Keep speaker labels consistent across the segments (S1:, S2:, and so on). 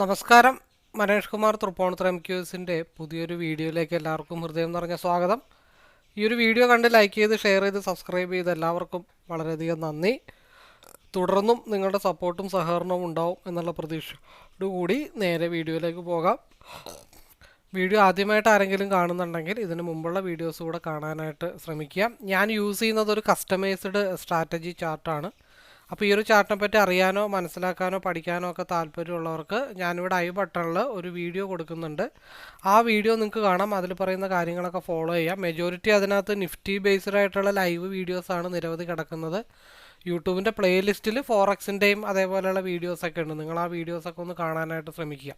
S1: നമസ്കാരം. മനേഷ് കുമാർ തൃപ്പോണത്ര എം ക്യൂസിന്റെ പുതിയൊരു വീഡിയോയിലേക്ക് എല്ലാവർക്കും ഹൃദയം നിറഞ്ഞ സ്വാഗതം. ഈ ഒരു വീഡിയോ കണ്ട് ലൈക്ക് ചെയ്ത് ഷെയർ ചെയ്ത് സബ്സ്ക്രൈബ് ചെയ്ത് എല്ലാവർക്കും വളരെയധികം നന്ദി. തുടർന്നും നിങ്ങളുടെ സപ്പോർട്ടും സഹകരണവും ഉണ്ടാവും എന്നുള്ള പ്രതീക്ഷയോടുകൂടി നേരെ വീഡിയോയിലേക്ക് പോകാം. വീഡിയോ ആദ്യമായിട്ട് ആരെങ്കിലും കാണുന്നുണ്ടെങ്കിൽ ഇതിന് മുമ്പുള്ള വീഡിയോസ് കൂടെ കാണാനായിട്ട് ശ്രമിക്കുക. ഞാൻ യൂസ് ചെയ്യുന്നത് ഒരു കസ്റ്റമൈസ്ഡ് സ്ട്രാറ്റജി ചാർട്ടാണ് അപ്പോൾ ഈ ഒരു ചാർട്ടിനെ പറ്റി അറിയാനോ മനസ്സിലാക്കാനോ പഠിക്കാനോ ഒക്കെ താല്പര്യമുള്ളവർക്ക് ഞാനിവിടെ ഐ ബട്ടണിൽ ഒരു വീഡിയോ കൊടുക്കുന്നുണ്ട്. ആ വീഡിയോ നിങ്ങൾക്ക് കാണാം. അതിൽ പറയുന്ന കാര്യങ്ങളൊക്കെ ഫോളോ ചെയ്യാം. മെജോറിറ്റി അതിനകത്ത് നിഫ്റ്റി ബേസ്ഡ് ആയിട്ടുള്ള ലൈവ് വീഡിയോസാണ് നിരവധി കിടക്കുന്നത്. യൂട്യൂബിന്റെ പ്ലേലിസ്റ്റിൽ ഫോറക്സിന്റെയും അതേപോലെയുള്ള വീഡിയോസൊക്കെ ഉണ്ട്. നിങ്ങൾ ആ വീഡിയോസൊക്കെ ഒന്ന് കാണാനായിട്ട് ശ്രമിക്കുക.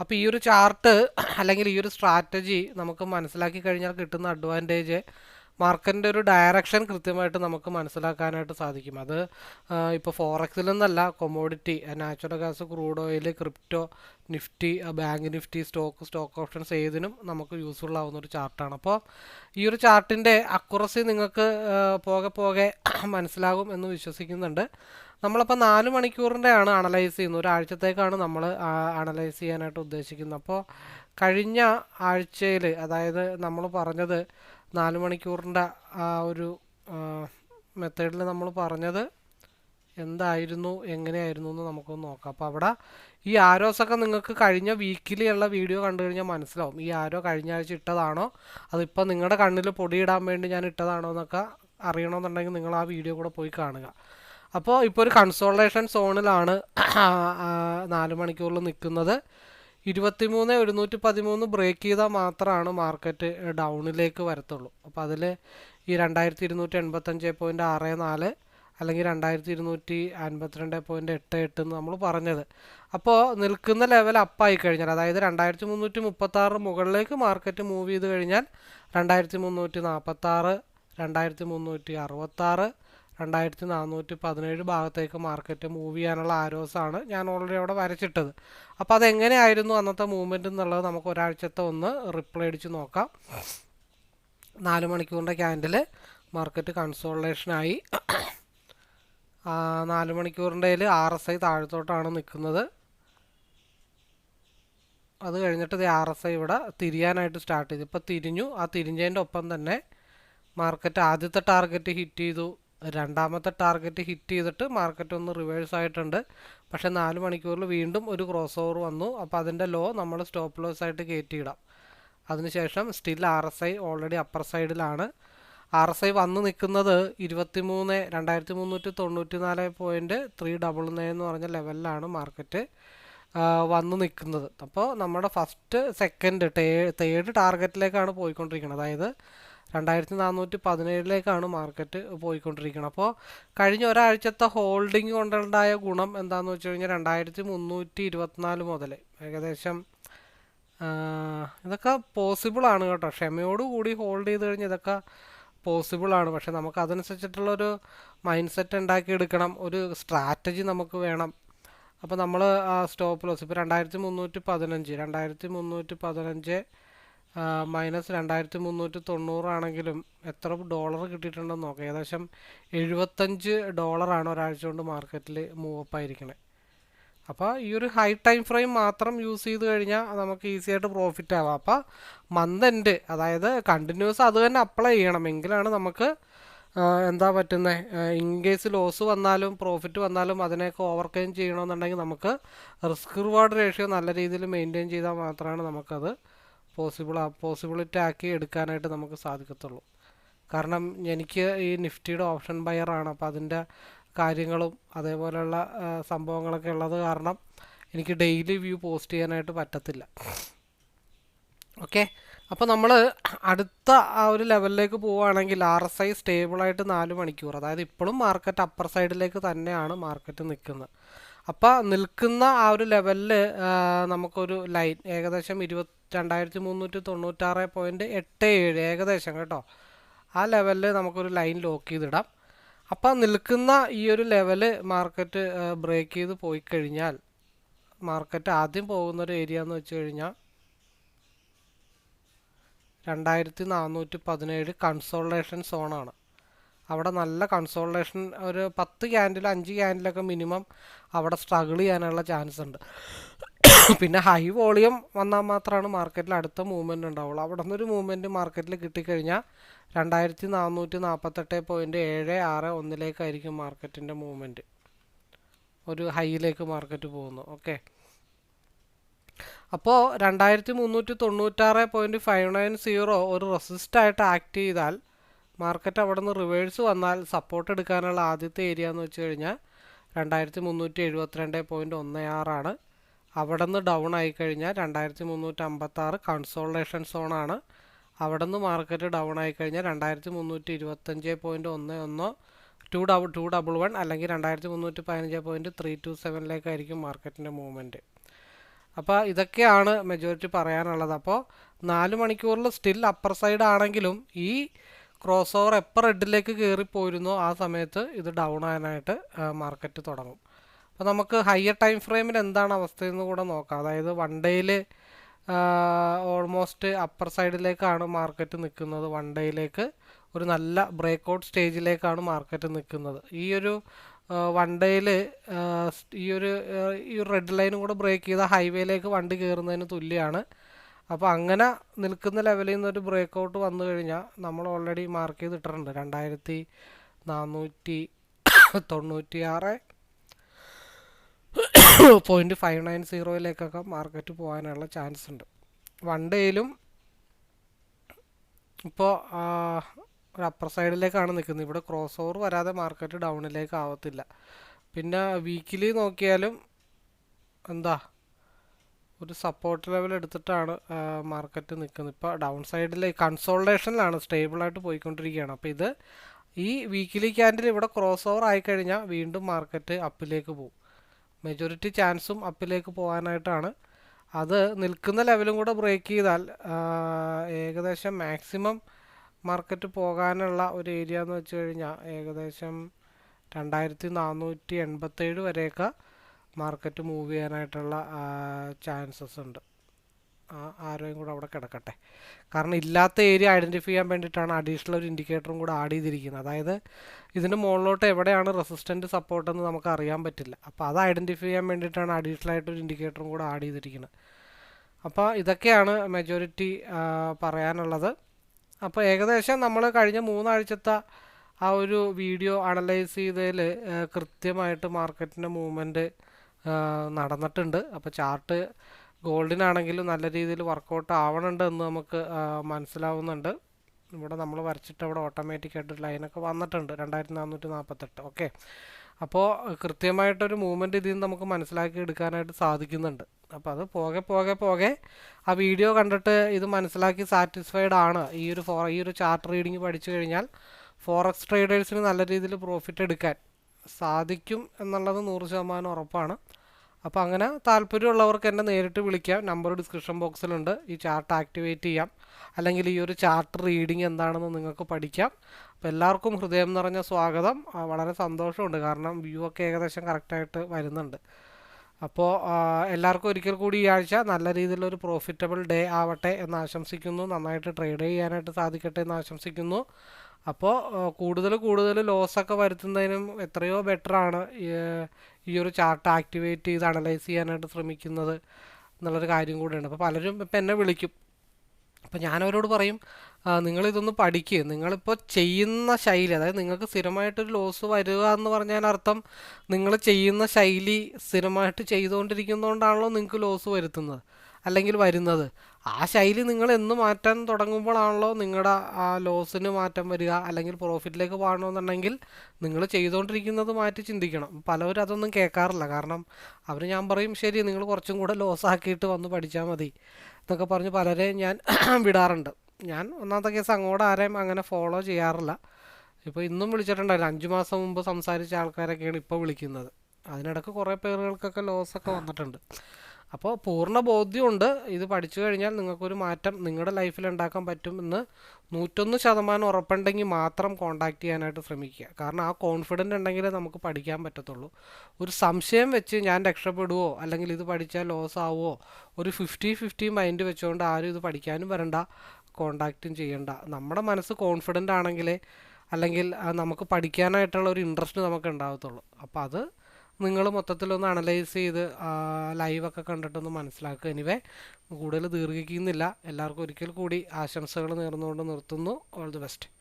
S1: അപ്പോൾ ഈ ഒരു ചാർട്ട് അല്ലെങ്കിൽ ഈ ഒരു സ്ട്രാറ്റജി നമുക്ക് മനസ്സിലാക്കി കഴിഞ്ഞാൽ കിട്ടുന്ന അഡ്വാന്റേജ് മാർക്കറ്റിന്റെ ഒരു ഡയറക്ഷൻ കൃത്യമായിട്ട് നമുക്ക് മനസ്സിലാക്കാനായിട്ട് സാധിക്കും. അത് ഇപ്പോൾ ഫോറക്സിൽ നിന്നല്ല commodity natural gas crude oil crypto Nifty bank Nifty stock stock options ഏതിനും നമുക്ക് യൂസ്ഫുൾ ആവുന്ന ഒരു ചാർട്ടാണ് അപ്പോൾ ഈ ഒരു ചാർട്ടിന്റെ അക്കുറസി നിങ്ങൾക്ക് പോകെ പോകെ മനസ്സിലാകും എന്ന് വിശ്വസിക്കുന്നുണ്ട്. നമ്മളപ്പോൾ നാല് മണിക്കൂറിന്റെയാണ് അനലൈസ് ചെയ്യുന്നത്. ഒരാഴ്ചത്തേക്കാണ് നമ്മൾ അനലൈസ് ചെയ്യാനായിട്ട് ഉദ്ദേശിക്കുന്നത്. അപ്പോൾ കഴിഞ്ഞ ആഴ്ചയിൽ അതായത് നമ്മൾ പറഞ്ഞത് നാല് മണിക്കൂറിന്റെ ആ ഒരു മെത്തേഡിൽ നമ്മൾ പറഞ്ഞത് എന്തായിരുന്നു എങ്ങനെയായിരുന്നു എന്ന് നമുക്കൊന്ന് നോക്കാം. അപ്പോൾ അവിടെ ഈ ആരോസൊക്കെ നിങ്ങൾക്ക് കഴിഞ്ഞ വീക്കിലുള്ള വീഡിയോ കണ്ടു കഴിഞ്ഞാൽ മനസ്സിലാവും. ഈ ആരോ കഴിഞ്ഞ ആഴ്ച ഇട്ടതാണോ? അതിപ്പോൾ നിങ്ങളുടെ കണ്ണിൽ പൊടിയിടാൻ വേണ്ടി ഞാൻ ഇട്ടതാണോ എന്നൊക്കെ അറിയണമെന്നുണ്ടെങ്കിൽ നിങ്ങൾ ആ വീഡിയോ കൂടെ പോയി കാണുക. അപ്പോൾ ഇപ്പോൾ ഒരു കൺസോളേഷൻ സോണിലാണ് നാല് മണിക്കൂറിൽ നിൽക്കുന്നത്. ഇരുപത്തിമൂന്ന് ഒരുന്നൂറ്റി പതിമൂന്ന് ബ്രേക്ക് ചെയ്താൽ മാത്രമാണ് മാർക്കറ്റ് ഡൗണിലേക്ക് വരത്തുള്ളൂ. അപ്പോൾ അതിൽ ഈ രണ്ടായിരത്തി ഇരുന്നൂറ്റി എൺപത്തഞ്ച് പോയിന്റ് ആറ് നാല് അല്ലെങ്കിൽ രണ്ടായിരത്തി ഇരുന്നൂറ്റി അൻപത്തിരണ്ട് പോയിന്റ് എട്ട് എട്ട് എന്ന് നമ്മൾ പറഞ്ഞത്. അപ്പോൾ നിൽക്കുന്ന ലെവൽ അപ്പായി കഴിഞ്ഞാൽ അതായത് രണ്ടായിരത്തി മുന്നൂറ്റി മുപ്പത്താറ് മുകളിലേക്ക് മാർക്കറ്റ് മൂവ് ചെയ്ത് കഴിഞ്ഞാൽ രണ്ടായിരത്തി മുന്നൂറ്റി നാൽപ്പത്താറ് രണ്ടായിരത്തി മുന്നൂറ്റി അറുപത്താറ് രണ്ടായിരത്തി നാനൂറ്റി പതിനേഴ് ഭാഗത്തേക്ക് മാർക്കറ്റ് മൂവ് ചെയ്യാനുള്ള ആരോസാണ് ഞാൻ ഓൾറെഡി അവിടെ വരച്ചിട്ടത്. അപ്പോൾ അതെങ്ങനെയായിരുന്നു അന്നത്തെ മൂവ്മെന്റ് എന്നുള്ളത് നമുക്ക് ഒരാഴ്ചത്തെ ഒന്ന് റിപ്ലൈ അടിച്ച് നോക്കാം. നാല് മണിക്കൂറിന്റെ ക്യാൻഡിൽ മാർക്കറ്റ് കൺസോൾട്ടേഷനായി നാല് മണിക്കൂറിന്റെ ആർ എസ് ഐ താഴത്തോട്ടാണ് നിൽക്കുന്നത്. അത് കഴിഞ്ഞിട്ട് ആർ എസ് ഐ ഇവിടെ തിരിയാനായിട്ട് സ്റ്റാർട്ട് ചെയ്തു. ഇപ്പോൾ തിരിഞ്ഞു. ആ തിരിഞ്ഞതിന്റെ ഒപ്പം തന്നെ മാർക്കറ്റ് ആദ്യത്തെ ടാർഗറ്റ് ഹിറ്റ് ചെയ്തു. രണ്ടാമത്തെ ടാർഗറ്റ് ഹിറ്റ് ചെയ്തിട്ട് മാർക്കറ്റ് ഒന്ന് റിവേഴ്സ് ആയിട്ടുണ്ട്. പക്ഷേ നാല് മണിക്കൂറിൽ വീണ്ടും ഒരു ക്രോസ് ഓവർ വന്നു. അപ്പോൾ അതിന്റെ ലോ നമ്മൾ സ്റ്റോപ്പ് ലോസ് ആയിട്ട് കയറ്റിയിടാം. അതിനുശേഷം still R S I already upper സൈഡിലാണ് ആർ എസ് ഐ വന്ന് നിൽക്കുന്നത് ഇരുപത്തി മൂന്ന് രണ്ടായിരത്തി മുന്നൂറ്റി തൊണ്ണൂറ്റി നാല് പോയിന്റ് ത്രീ ഡബിൾ നയൻ എന്ന് പറഞ്ഞ ലെവലിലാണ് മാർക്കറ്റ് വന്ന് നിൽക്കുന്നത്. അപ്പോൾ നമ്മുടെ ഫസ്റ്റ് സെക്കൻഡ് തേർഡ് ടാർഗറ്റിലേക്കാണ് പോയിക്കൊണ്ടിരിക്കുന്നത്. അതായത് രണ്ടായിരത്തി നാനൂറ്റി പതിനേഴിലേക്കാണ് മാർക്കറ്റ് പോയിക്കൊണ്ടിരിക്കുന്നത്. അപ്പോൾ കഴിഞ്ഞ ഒരാഴ്ചത്തെ ഹോൾഡിംഗ് കൊണ്ടുണ്ടായ ഗുണം എന്താണെന്ന് വെച്ച് കഴിഞ്ഞാൽ രണ്ടായിരത്തി മുന്നൂറ്റി ഇരുപത്തിനാല് മുതൽ ഏകദേശം ഇതൊക്കെ പോസിബിളാണ് കേട്ടോ. ക്ഷമയോട് കൂടി ഹോൾഡ് ചെയ്ത് കഴിഞ്ഞാൽ ഇതൊക്കെ പോസിബിളാണ് പക്ഷെ നമുക്ക് അതനുസരിച്ചിട്ടുള്ളൊരു മൈൻഡ് സെറ്റ് ഉണ്ടാക്കിയെടുക്കണം ഒരു സ്ട്രാറ്റജി നമുക്ക് വേണം. അപ്പോൾ നമ്മൾ ആ സ്റ്റോപ്പ് ലോസ് ഇപ്പോൾ രണ്ടായിരത്തി മുന്നൂറ്റി പതിനഞ്ച് രണ്ടായിരത്തി മുന്നൂറ്റി പതിനഞ്ച് മൈനസ് രണ്ടായിരത്തി മുന്നൂറ്റി തൊണ്ണൂറാണെങ്കിലും എത്ര ഡോളർ കിട്ടിയിട്ടുണ്ടെന്ന് നോക്കാം. ഏകദേശം എഴുപത്തഞ്ച് ഡോളറാണ് ഒരാഴ്ച കൊണ്ട് മാർക്കറ്റിൽ മൂവ് അപ്പ് ആയിരിക്കണേ അപ്പോൾ ഈ ഒരു ഹൈ ടൈം ഫ്രെയിം മാത്രം യൂസ് ചെയ്ത് കഴിഞ്ഞാൽ നമുക്ക് ഈസി ആയിട്ട് പ്രോഫിറ്റ് ആവാം. അപ്പോൾ മന്ത് എൻഡ് അതായത് കണ്ടിന്യൂസ് അത് തന്നെ അപ്ലൈ ചെയ്യണം. എങ്കിലാണ് നമുക്ക് എന്താ പറ്റുന്നത് ഇൻ കേസ് ലോസ് വന്നാലും പ്രോഫിറ്റ് വന്നാലും അതിനെയൊക്കെ ഓവർകം ചെയ്യണമെന്നുണ്ടെങ്കിൽ നമുക്ക് റിസ്ക് റിവാർഡ് റേഷ്യോ നല്ല രീതിയിൽ മെയിന്റെയിൻ ചെയ്താൽ മാത്രമാണ് നമുക്കത് പോസിബിൾ പോസിബിലിറ്റി ആക്കി എടുക്കാനായിട്ട് നമുക്ക് സാധിക്കത്തുള്ളൂ. കാരണം എനിക്ക് ഈ നിഫ്റ്റിയുടെ ഓപ്ഷൻ ബയറാണ് അപ്പോൾ അതിന്റെ കാര്യങ്ങളും അതേപോലെയുള്ള സംഭവങ്ങളൊക്കെ ഉള്ളത് കാരണം എനിക്ക് ഡെയിലി വ്യൂ പോസ്റ്റ് ചെയ്യാനായിട്ട് പറ്റത്തില്ല. ഓക്കെ അപ്പോൾ നമ്മൾ അടുത്ത ആ ഒരു ലെവലിലേക്ക് പോവുകയാണെങ്കിൽ ആർ എസ് ഐ സ്റ്റേബിളായിട്ട് നാല് മണിക്കൂർ. അതായത് ഇപ്പോഴും മാർക്കറ്റ് അപ്പർ സൈഡിലേക്ക് തന്നെയാണ് മാർക്കറ്റ് നിൽക്കുന്നത് അപ്പോൾ നിൽക്കുന്ന ആ ഒരു ലെവലിൽ നമുക്കൊരു ലൈൻ ഏകദേശം ഇരുപത്തി രണ്ടായിരത്തി മുന്നൂറ്റി തൊണ്ണൂറ്റാറ് പോയിന്റ് എട്ട് ഏഴ് ഏകദേശം കേട്ടോ. ആ ലെവലിൽ നമുക്കൊരു ലൈൻ ലോക്ക് ചെയ്തിടാം. അപ്പോൾ നിൽക്കുന്ന ഈ ഒരു ലെവൽ മാർക്കറ്റ് ബ്രേക്ക് ചെയ്ത് പോയി കഴിഞ്ഞാൽ മാർക്കറ്റ് ആദ്യം പോകുന്ന ഒരു ഏരിയ എന്ന് വെച്ച് കഴിഞ്ഞാൽ രണ്ടായിരത്തി നാനൂറ്റി പതിനേഴ് കൺസോൾട്ടേഷൻ സോണാണ് അവിടെ നല്ല കൺസോൾട്ടേഷൻ ഒരു പത്ത് ക്യാൻഡിൽ അഞ്ച് ക്യാൻഡിലൊക്കെ മിനിമം അവിടെ സ്ട്രഗിൾ ചെയ്യാനുള്ള ചാൻസ് ഉണ്ട്. പിന്നെ ഹൈ വോളിയം വന്നാൽ മാത്രമാണ് മാർക്കറ്റിൽ അടുത്ത മൂവ്മെന്റ് ഉണ്ടാവുള്ളൂ. അവിടെ നിന്നൊരു മൂവ്മെന്റ് മാർക്കറ്റിൽ കിട്ടിക്കഴിഞ്ഞാൽ രണ്ടായിരത്തി നാനൂറ്റി നാൽപ്പത്തെട്ട് പോയിന്റ് ഏഴ് ആറ് ഒന്നിലേക്കായിരിക്കും മാർക്കറ്റിന്റെ മൂവ്മെന്റ് ഒരു ഹൈയിലേക്ക് മാർക്കറ്റ് പോകുന്നു ഓക്കെ അപ്പോൾ രണ്ടായിരത്തി മുന്നൂറ്റി തൊണ്ണൂറ്റാറ് പോയിന്റ് ഫൈവ് നയൻ സീറോ ഒരു റെസിസ്റ്റായിട്ട് ആക്ട് ചെയ്താൽ മാർക്കറ്റ് അവിടെ നിന്ന് റിവേഴ്സ് വന്നാൽ സപ്പോർട്ട് എടുക്കാനുള്ള ആദ്യത്തെ ഏരിയ എന്ന് വെച്ച് കഴിഞ്ഞാൽ രണ്ടായിരത്തി മുന്നൂറ്റി എഴുപത്തിരണ്ട് പോയിന്റ് ഒന്ന് ആറാണ്. അവിടെ നിന്ന് ഡൗൺ ആയി കഴിഞ്ഞാൽ രണ്ടായിരത്തി മുന്നൂറ്റി അമ്പത്താറ് കൺസോൾട്ടേഷൻ സോണാണ് അവിടെ നിന്ന് മാർക്കറ്റ് ഡൗൺ ആയി കഴിഞ്ഞാൽ രണ്ടായിരത്തി മുന്നൂറ്റി ഇരുപത്തഞ്ച് പോയിന്റ് ഒന്ന് ഒന്നോ two double two double one അല്ലെങ്കിൽ രണ്ടായിരത്തി മുന്നൂറ്റി പതിനഞ്ച് പോയിന്റ് ത്രീ ടു സെവനിലേക്കായിരിക്കും മാർക്കറ്റിന്റെ മൂവ്മെന്റ് അപ്പോൾ ഇതൊക്കെയാണ് മെജോറിറ്റി പറയാനുള്ളത്. അപ്പോൾ നാല് മണിക്കൂറിൽ സ്റ്റിൽ അപ്പർ സൈഡ് ആണെങ്കിലും ഈ ക്രോസ് ഓവർ എപ്പോൾ റെഡിലേക്ക് കയറിപ്പോയിരുന്നോ ആ സമയത്ത് ഇത് ഡൗൺ ആകാനായിട്ട് മാർക്കറ്റ് തുടങ്ങും. അപ്പോൾ നമുക്ക് ഹയർ ടൈം ഫ്രെയിമിൽ എന്താണ് അവസ്ഥയെന്ന് കൂടെ നോക്കാം. അതായത് വൺ ഡേയിൽ ഓൾമോസ്റ്റ് അപ്പർ സൈഡിലേക്കാണ് മാർക്കറ്റ് നിൽക്കുന്നത്. വൺ ഡേയിലേക്ക് ഒരു നല്ല ബ്രേക്ക് ഔട്ട് സ്റ്റേജിലേക്കാണ് മാർക്കറ്റ് നിൽക്കുന്നത്. ഈ ഒരു വൺ ഡേയിൽ ഈ ഒരു ഈ റെഡ് ലൈനും കൂടെ ബ്രേക്ക് ചെയ്ത ഹൈവേയിലേക്ക് വണ്ടി കയറുന്നതിന് തുല്യമാണ് അപ്പോൾ അങ്ങനെ നിൽക്കുന്ന ലെവലിൽ നിന്നൊരു ബ്രേക്ക് ഔട്ട് വന്നു കഴിഞ്ഞാൽ നമ്മൾ ഓൾറെഡി മാർക്ക് ചെയ്തിട്ടുണ്ട് രണ്ടായിരത്തി നാനൂറ്റി തൊണ്ണൂറ്റി ആറ് പോയിന്റ് ഫൈവ് നയൻ സീറോയിലേക്കൊക്കെ മാർക്കറ്റ് പോകാനുള്ള ചാൻസ് ഉണ്ട്. വൺ ഡേയിലും ഇപ്പോൾ ഒരു അപ്പർ സൈഡിലേക്കാണ് നിൽക്കുന്നത് ഇവിടെ ക്രോസ് ഓവർ വരാതെ മാർക്കറ്റ് ഡൗണിലേക്ക് ആവത്തില്ല. പിന്നെ വീക്കിലി നോക്കിയാലും എന്താ ഒരു സപ്പോർട്ട് ലെവൽ എടുത്തിട്ടാണ് മാർക്കറ്റ് നിൽക്കുന്നത് ഇപ്പോൾ ഡൗൺ സൈഡിൽ കൺസോൾട്ടേഷനിലാണ് സ്റ്റേബിളായിട്ട് പോയിക്കൊണ്ടിരിക്കുകയാണ്. അപ്പോൾ ഇത് ഈ വീക്കിലി ക്യാൻഡിൽ ഇവിടെ ക്രോസ് ഓവർ ആയിക്കഴിഞ്ഞാൽ വീണ്ടും മാർക്കറ്റ് അപ്പിലേക്ക് പോകും മെജോറിറ്റി ചാൻസും അപ്പിലേക്ക് പോകാനായിട്ടാണ്. അത് നിൽക്കുന്ന ലെവലും കൂടെ ബ്രേക്ക് ചെയ്താൽ ഏകദേശം മാക്സിമം മാർക്കറ്റ് പോകാനുള്ള ഒരു ഏരിയ എന്ന് വെച്ച് കഴിഞ്ഞാൽ ഏകദേശം രണ്ടായിരത്തി നാനൂറ്റി എൺപത്തേഴ് വരെയൊക്കെ മാർക്കറ്റ് മൂവ് ചെയ്യാനായിട്ടുള്ള ചാൻസസ് ഉണ്ട്. ആരോയും കൂടെ അവിടെ കിടക്കട്ടെ. കാരണം ഇല്ലാത്ത ഏരിയ ഐഡന്റിഫൈ ചെയ്യാൻ വേണ്ടിയിട്ടാണ് അഡീഷണൽ ഒരു ഇൻഡിക്കേറ്ററും കൂടെ ആഡ് ചെയ്തിരിക്കുന്നത്. അതായത് ഇതിന് മുകളിലോട്ട് എവിടെയാണ് റെസിസ്റ്റന്റ് സപ്പോർട്ട് എന്ന് നമുക്ക് അറിയാൻ പറ്റില്ല. അപ്പോൾ അത് ഐഡന്റിഫൈ ചെയ്യാൻ വേണ്ടിയിട്ടാണ് അഡീഷണൽ ആയിട്ട് ഒരു ഇൻഡിക്കേറ്ററും കൂടെ ആഡ് ചെയ്തിരിക്കുന്നത്. അപ്പോൾ ഇതൊക്കെയാണ് മെജോറിറ്റി പറയാനുള്ളത്. അപ്പോൾ ഏകദേശം നമ്മൾ കഴിഞ്ഞ മൂന്നാഴ്ചത്തെ ആ ഒരു വീഡിയോ അനലൈസ് ചെയ്തതിൽ കൃത്യമായിട്ട് മാർക്കറ്റിന്റെ മൂവ്മെന്റ് നടന്നിട്ടുണ്ട്. അപ്പോൾ ചാർട്ട് ഗോൾഡിനാണെങ്കിലും നല്ല രീതിയിൽ വർക്കൗട്ട് ആവണുണ്ട് എന്ന് നമുക്ക് മനസ്സിലാവുന്നുണ്ട്. ഇവിടെ നമ്മൾ വരച്ചിട്ട് അവിടെ ഓട്ടോമാറ്റിക്കായിട്ട് ലൈനൊക്കെ വന്നിട്ടുണ്ട്. രണ്ടായിരത്തി നാനൂറ്റി നാൽപ്പത്തെട്ട് ഓക്കെ. അപ്പോൾ കൃത്യമായിട്ടൊരു മൂവ്മെന്റ് ഇതിൽ നിന്ന് നമുക്ക് മനസ്സിലാക്കി എടുക്കാനായിട്ട് സാധിക്കുന്നുണ്ട്. അപ്പോൾ അത് പോകെ പോകെ പോകെ ആ വീഡിയോ കണ്ടിട്ട് ഇത് മനസ്സിലാക്കി സാറ്റിസ്ഫൈഡ് ആണ്. ഈ ഒരു ഫോ ഈ ഒരു ചാർട്ട് റീഡിങ് പഠിച്ചു കഴിഞ്ഞാൽ ഫോറക്സ് ട്രേഡേഴ്സിന് നല്ല രീതിയിൽ പ്രോഫിറ്റ് എടുക്കാൻ സാധിക്കും എന്നുള്ളത് നൂറ് ശതമാനം ഉറപ്പാണ്. അപ്പോൾ അങ്ങനെ താല്പര്യമുള്ളവർക്ക് എന്നെ നേരിട്ട് വിളിക്കാം. നമ്പർ ഡിസ്ക്രിപ്ഷൻ ബോക്സിലുണ്ട്. ഈ ചാർട്ട് ആക്ടിവേറ്റ് ചെയ്യാം. അല്ലെങ്കിൽ ഈ ഒരു ചാർട്ട് റീഡിങ് എന്താണെന്ന് നിങ്ങൾക്ക് പഠിക്കാം. അപ്പോൾ എല്ലാവർക്കും ഹൃദയം നിറഞ്ഞ സ്വാഗതം. വളരെ സന്തോഷമുണ്ട്. കാരണം വ്യൂ ഒക്കെ ഏകദേശം കറക്റ്റായിട്ട് വരുന്നുണ്ട്. അപ്പോൾ എല്ലാവർക്കും ഒരിക്കൽ കൂടി ഈ ആഴ്ച നല്ല രീതിയിലൊരു പ്രോഫിറ്റബിൾ ഡേ ആവട്ടെ എന്ന് ആശംസിക്കുന്നു. നന്നായിട്ട് ട്രേഡ് ചെയ്യാനായിട്ട് സാധിക്കട്ടെ എന്ന് ആശംസിക്കുന്നു. അപ്പോൾ കൂടുതൽ കൂടുതൽ ലോസൊക്കെ വരുത്തുന്നതിനും എത്രയോ ബെറ്ററാണ് ഈ ഒരു ചാർട്ട് ആക്ടിവേറ്റ് ചെയ്ത് അനലൈസ് ചെയ്യാനായിട്ട് ശ്രമിക്കുന്നത് എന്നുള്ളൊരു കാര്യം കൂടെയാണ്. അപ്പോൾ പലരും ഇപ്പം എന്നെ വിളിക്കും. അപ്പോൾ ഞാനവരോട് പറയും നിങ്ങളിതൊന്ന് പഠിക്കുക നിങ്ങളിപ്പോൾ ചെയ്യുന്ന ശൈലി അതായത് നിങ്ങൾക്ക് സ്ഥിരമായിട്ടൊരു ലോസ് വരിക എന്ന് പറഞ്ഞാൽ അർത്ഥം നിങ്ങൾ ചെയ്യുന്ന ശൈലി സ്ഥിരമായിട്ട് ചെയ്തുകൊണ്ടിരിക്കുന്നതുകൊണ്ടാണല്ലോ നിങ്ങൾക്ക് ലോസ് വരുത്തുന്നത് അല്ലെങ്കിൽ വരുന്നത്. ആ ശൈലി നിങ്ങൾ എന്ന് മാറ്റാൻ തുടങ്ങുമ്പോഴാണല്ലോ നിങ്ങളുടെ ആ ലോസിന് മാറ്റം വരിക അല്ലെങ്കിൽ പ്രോഫിറ്റിലേക്ക് പോകണമെന്നുണ്ടെങ്കിൽ നിങ്ങൾ ചെയ്തുകൊണ്ടിരിക്കുന്നത് മാറ്റി ചിന്തിക്കണം. പലവരും അതൊന്നും കേൾക്കാറില്ല. കാരണം അവർ ഞാൻ പറയും ശരി നിങ്ങൾ കുറച്ചും കൂടെ ലോസ് ആക്കിയിട്ട് വന്ന് പഠിച്ചാൽ മതി എന്നൊക്കെ പറഞ്ഞ് പലരെ ഞാൻ വിടാറുണ്ട്. ഞാൻ ഒന്നാമത്തെ കേസ് അങ്ങോട്ട് ആരെയും അങ്ങനെ ഫോളോ ചെയ്യാറില്ല. ഇപ്പോൾ ഇന്നും വിളിച്ചിട്ടുണ്ടായില്ല അഞ്ച് മാസം മുമ്പ് സംസാരിച്ച ആൾക്കാരൊക്കെയാണ് ഇപ്പോൾ വിളിക്കുന്നത്. അതിനിടക്ക് കുറേ പേരുകൾക്കൊക്കെ ലോസൊക്കെ വന്നിട്ടുണ്ട്. അപ്പോൾ പൂർണ ബോധ്യമുണ്ട്. ഇത് പഠിച്ചു കഴിഞ്ഞാൽ നിങ്ങൾക്കൊരു മാറ്റം നിങ്ങളുടെ ലൈഫിൽ ഉണ്ടാക്കാൻ പറ്റുമെന്ന് നൂറ്റൊന്ന് ശതമാനം ഉറപ്പുണ്ടെങ്കിൽ മാത്രം കോണ്ടാക്ട് ചെയ്യാനായിട്ട് ശ്രമിക്കുക. കാരണം ആ കോൺഫിഡന്റ് ഉണ്ടെങ്കിലേ നമുക്ക് പഠിക്കാൻ പറ്റത്തുള്ളൂ. ഒരു സംശയം വെച്ച് ഞാൻ രക്ഷപ്പെടുവോ അല്ലെങ്കിൽ ഇത് പഠിച്ചാൽ ലോസ് ആവുമോ ഒരു ഫിഫ്റ്റി ഫിഫ്റ്റി മൈൻഡ് വെച്ചുകൊണ്ട് ആരും ഇത് പഠിക്കാനും വരണ്ട കോണ്ടാക്റ്റും ചെയ്യണ്ട. നമ്മുടെ മനസ്സ് കോൺഫിഡന്റ് ആണെങ്കിലേ അല്ലെങ്കിൽ നമുക്ക് പഠിക്കാനായിട്ടുള്ള ഒരു ഇൻട്രസ്റ്റ് നമുക്ക് ഉണ്ടാകത്തുള്ളൂ. അപ്പോൾ അത് നിങ്ങൾ മൊത്തത്തിലൊന്ന് അനലൈസ് ചെയ്ത് ലൈവൊക്കെ കണ്ടിട്ടൊന്ന് മനസ്സിലാക്കുക. എനിവേ കൂടുതൽ ദീർഘിക്കുന്നില്ല. എല്ലാവർക്കും ഒരിക്കൽ കൂടി ആശംസകൾ നേർന്നുകൊണ്ട് നിർത്തുന്നു. All the best